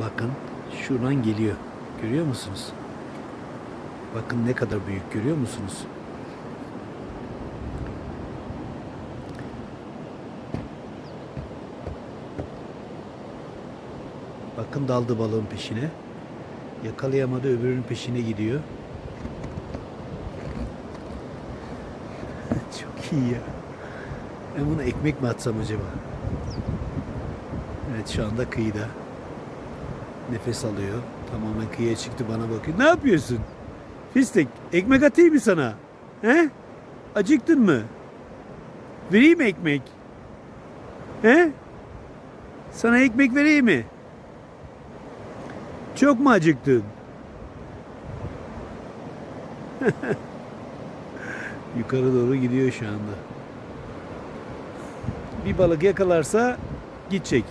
Bakın şuradan geliyor. Görüyor musunuz? Bakın ne kadar büyük görüyor musunuz? Bakın daldı balığın peşine. Yakalayamadı öbürünün peşine gidiyor. Çok iyi ya. Ben buna ekmek mi atsam acaba? Evet şu anda kıyıda. Nefes alıyor. Tamamen kıyıya çıktı bana bakıyor. Ne yapıyorsun? Fistek ekmek atayım mı sana? He? Acıktın mı? Vereyim ekmek? He? Sana ekmek vereyim mi? Çok mu acıktın? Yukarı doğru gidiyor şu anda. Bir balık yakalarsa gidecek.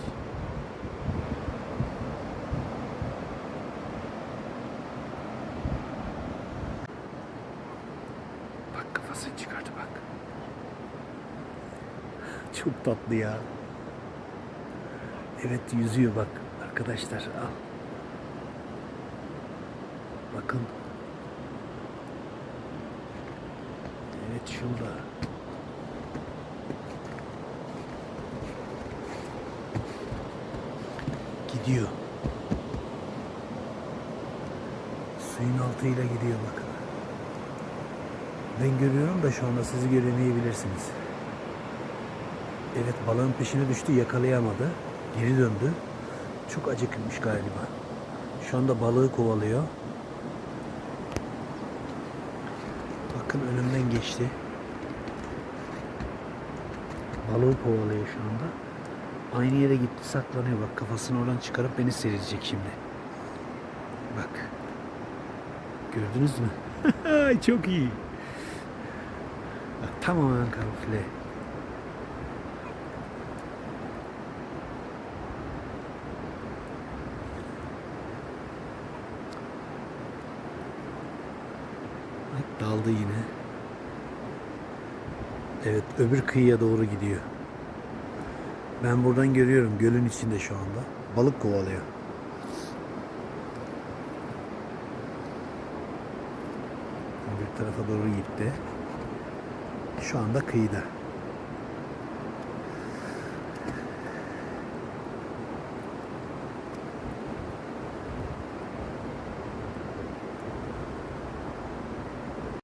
Bak kafasını çıkardı bak. Çok tatlı ya. Evet yüzüyor bak arkadaşlar al. Bakın. Evet şurada. Gidiyor. Suyun altıyla gidiyor bakın. Ben görüyorum da şu anda sizi göremeyebilirsiniz. Evet balığın peşine düştü yakalayamadı. Geri döndü. Çok acıkmış galiba. Şu anda balığı kovalıyor. Bakın önümden geçti. Balığı kovalıyor şu anda. Aynı yere gitti saklanıyor bak kafasını oradan çıkarıp beni seyredecek şimdi. Bak. Gördünüz mü? Çok iyi. Bak tamamen kamufle. Daldı yine. Evet öbür kıyıya doğru gidiyor. Ben buradan görüyorum gölün içinde şu anda. Balık kovalıyor. Bir tarafa doğru gitti. Şu anda kıyıda.